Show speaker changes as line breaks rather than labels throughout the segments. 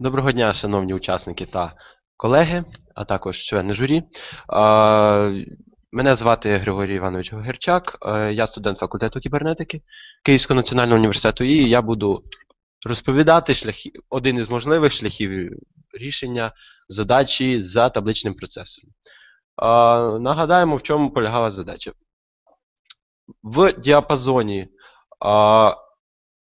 Доброго дня, шановні учасники та колеги, а також члени журі. Мене звати Григорій Іванович Гогерчак, я студент факультету кібернетики Київського національного університету, і я буду розповідати шляхи, один із можливих шляхів рішення задачі за табличним процесором. Нагадаємо, в чому полягала задача. В діапазоні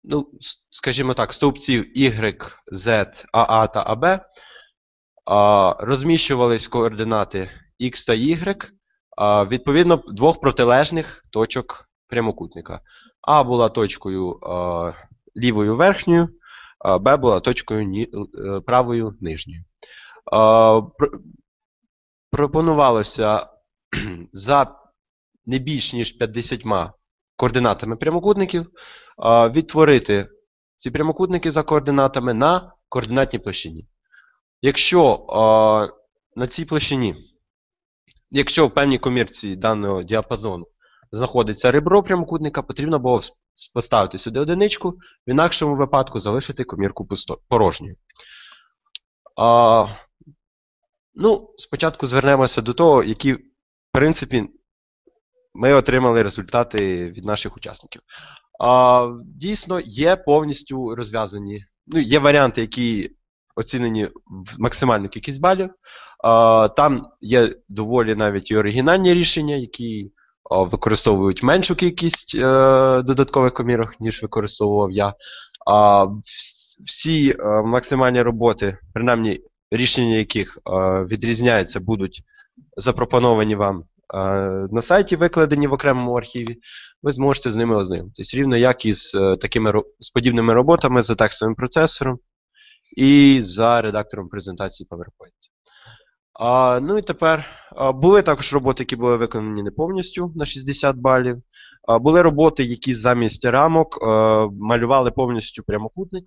ну, скажімо так, стовпців Y, Z, AA та AB розміщувались координати X та Y відповідно двох протилежних точок прямокутника. А була точкою лівою верхньою, Б була точкою е, правою нижньою. Пропонувалося за не більш ніж 50 координатами прямокутників відтворити ці прямокутники за координатами на координатній площині. Якщо на цій площині, якщо в певній комірці даного діапазону знаходиться ребро прямокутника, потрібно було поставити сюди одиничку, в інакшому випадку залишити комірку порожньою. Ну, спочатку звернемося до того, які, в принципі, ми отримали результати від наших учасників. А, дійсно, є повністю розв'язані. Ну, є варіанти, які оцінені в максимальну кількість балів. А, там є доволі навіть і оригінальні рішення, які використовують меншу кількість е, додаткових комірок, ніж використовував я. А, всі е, максимальні роботи, принаймні рішення яких е, відрізняються, будуть запропоновані вам на сайті, викладені в окремому архіві ви зможете з ними ознайомитись. Рівно як і з, е, такими, з подібними роботами за текстовим процесором і за редактором презентації PowerPoint. А, ну і тепер а, були також роботи, які були виконані не повністю на 60 балів. А, були роботи, які замість рамок е, малювали повністю прямокутник,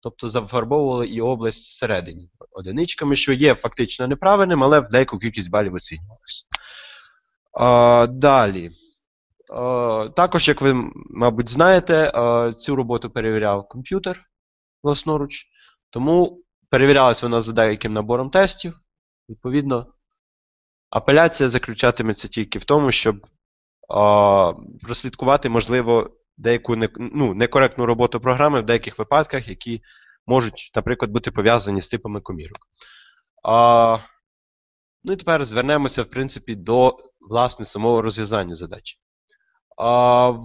тобто зафарбовували і область всередині одиничками, що є фактично неправильним, але в деяку кількість балів оцінювалося. Далі. Також, як ви, мабуть, знаєте, цю роботу перевіряв комп'ютер власноруч, тому перевірялася вона за деяким набором тестів. Відповідно, апеляція заключатиметься тільки в тому, щоб прослідкувати, можливо, деяку ну, некоректну роботу програми в деяких випадках, які можуть, наприклад, бути пов'язані з типами комірок. Ну і тепер звернемося, в принципі, до власне самого розв'язання задачі.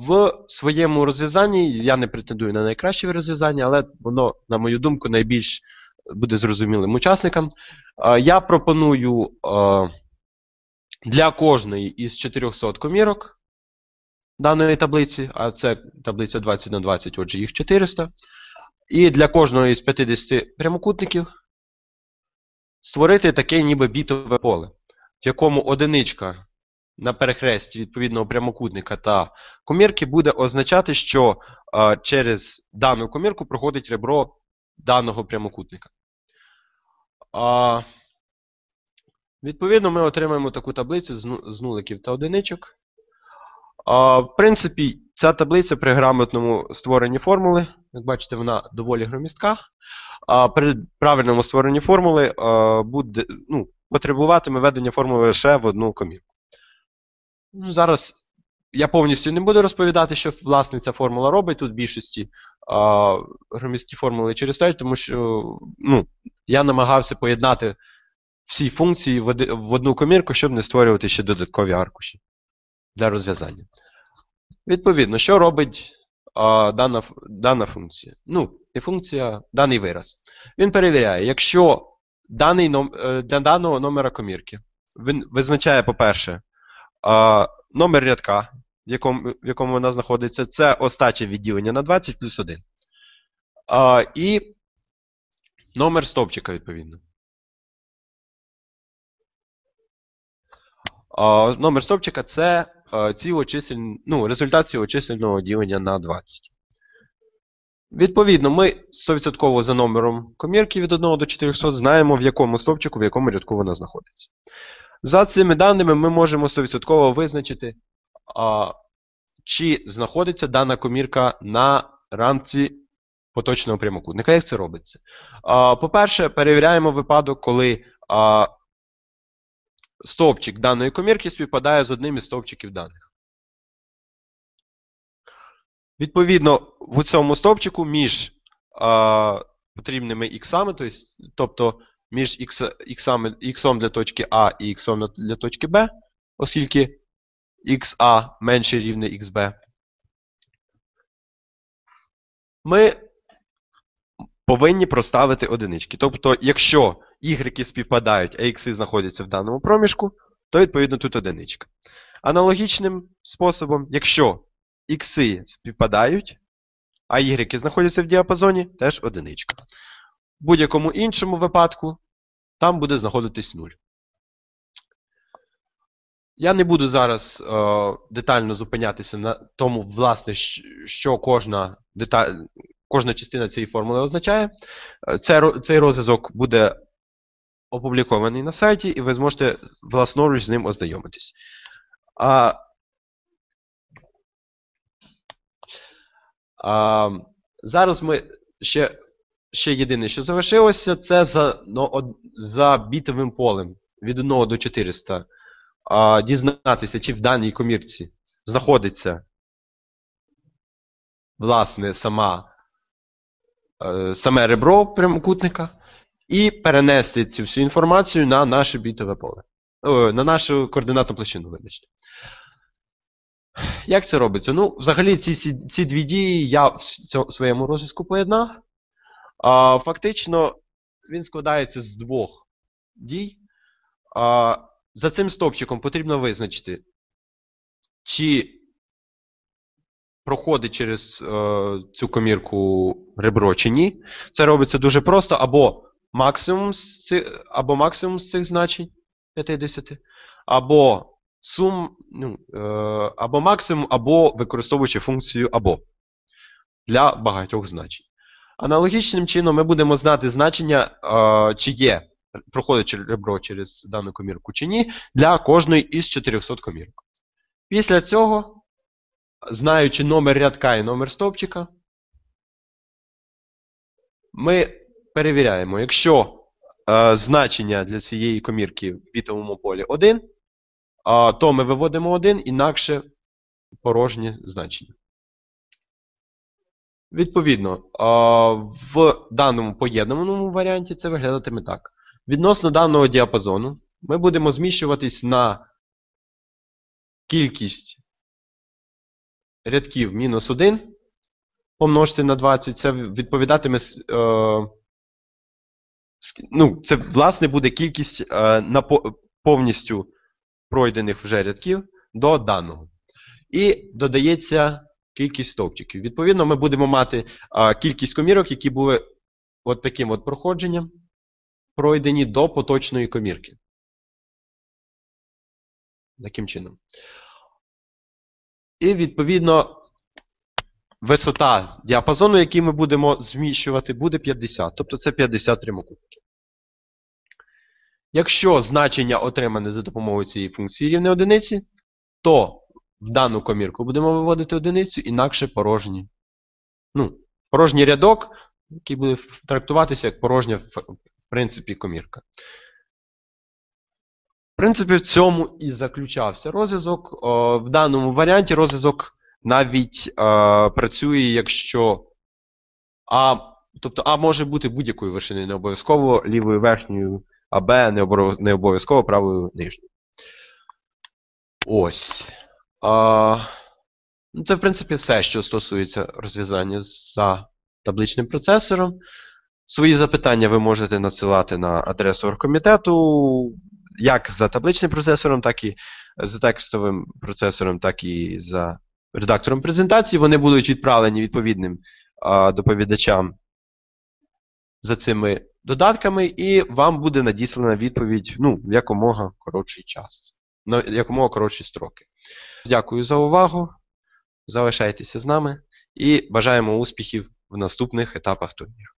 В своєму розв'язанні я не претендую на найкраще розв'язання, але воно, на мою думку, найбільш буде зрозумілим учасникам. Я пропоную для кожної із 400 комірок даної таблиці, а це таблиця 20 на 20, отже, їх 400. І для кожного із 50 прямокутників створити таке ніби бітове поле, в якому одиничка на перехресті відповідного прямокутника та комірки буде означати, що е, через дану комірку проходить ребро даного прямокутника. А, відповідно, ми отримаємо таку таблицю з, ну- нуликів та одиничок. А, в принципі, ця таблиця при грамотному створенні формули, як бачите, вона доволі громістка. А, при правильному створенні формули а, буде, ну, потребуватиме введення формули лише в одну комірку. Ну, зараз я повністю не буду розповідати, що власне ця формула робить. Тут в більшості а, громісткі формули через те, тому що ну, я намагався поєднати всі функції в, одну комірку, щоб не створювати ще додаткові аркуші для розв'язання. Відповідно, що робить а, дана, дана функція? Ну, не функція, даний вираз. Він перевіряє, якщо даний е, для даного номера комірки він визначає, по-перше, номер рядка, в якому, в якому вона знаходиться, це остаче відділення на 20 плюс 1. А, і номер стовпчика, відповідно. А, номер стовпчика це а, ну, результат цілочисельного ділення на 20. Відповідно, ми 100% за номером комірки від 1 до 400 знаємо, в якому стовпчику, в якому рядку вона знаходиться. За цими даними ми можемо 100% визначити, а, чи знаходиться дана комірка на рамці поточного прямокутника. Як це робиться? По-перше, перевіряємо випадок, коли а, стовпчик даної комірки співпадає з одним із стовпчиків даних. Відповідно, в цьому стовпчику між а, потрібними іксами, то тобто між іксом для точки А і іксом для точки Б, оскільки XA менше рівне XB, ми повинні проставити одинички. Тобто, якщо y співпадають, а x знаходяться в даному проміжку, то відповідно тут одиничка. Аналогічним способом, якщо x співпадають, а y знаходяться в діапазоні, теж одиничка. Будь-якому іншому випадку там буде знаходитись 0. Я не буду зараз е, детально зупинятися на тому, власне, що кожна, деталь, кожна частина цієї формули означає. Е, Це, цей розв'язок буде опублікований на сайті, і ви зможете власноруч з ним ознайомитись. А, а, зараз ми ще, ще єдине, що залишилося, це за, ну, за бітовим полем від 1 до 400 а, дізнатися, чи в даній комірці знаходиться власне сама, е, саме ребро прямокутника, і перенести цю всю інформацію на наше бітове поле. О, на нашу координатну площину, вибачте. Як це робиться? Ну, взагалі, ці, ці дві дії я в своєму розв'язку поєднав. А, фактично, він складається з двох дій. А, за цим стовпчиком потрібно визначити, чи проходить через е, цю комірку ребро чи ні. Це робиться дуже просто, або максимум з цих, або максимум з цих значень 50, або сум, ну, е, або максимум, або використовуючи функцію або для багатьох значень. Аналогічним чином ми будемо знати значення, чи є проходить ребро через дану комірку чи ні, для кожної із 400 комірок. Після цього, знаючи номер рядка і номер стовпчика, ми перевіряємо, якщо значення для цієї комірки в бітовому полі 1, е, то ми виводимо 1, інакше порожнє значення. Відповідно, в даному поєднаному варіанті це виглядатиме так. Відносно даного діапазону ми будемо зміщуватись на кількість рядків мінус 1 помножити на 20. Це відповідатиме. Е, ну, це, власне, буде кількість е, повністю пройдених вже рядків до даного. І додається кількість стовпчиків. Відповідно, ми будемо мати е, кількість комірок, які були от таким от проходженням пройдені до поточної комірки. Таким чином. І відповідно висота діапазону, який ми будемо зміщувати, буде 50. Тобто це 50 прямокутників. Якщо значення отримане за допомогою цієї функції рівне одиниці, то в дану комірку будемо виводити одиницю, інакше порожній. Ну, порожній рядок, який буде трактуватися як порожня в принципі комірка. В принципі, в цьому і заключався розв'язок. В даному варіанті розв'язок навіть е, працює, якщо А, тобто А може бути будь-якою вершиною, не обов'язково лівою верхньою, а Б не обов'язково правою нижньою. Ось. А, ну, це, в принципі, все, що стосується розв'язання за табличним процесором. Свої запитання ви можете надсилати на адресу оргкомітету, як за табличним процесором, так і за текстовим процесором, так і за редактором презентації. Вони будуть відправлені відповідним а, доповідачам за цими додатками, і вам буде надіслана відповідь ну, в якомога коротший час, на якомога коротші строки. Дякую за увагу. Залишайтеся з нами і бажаємо успіхів в наступних етапах турніру.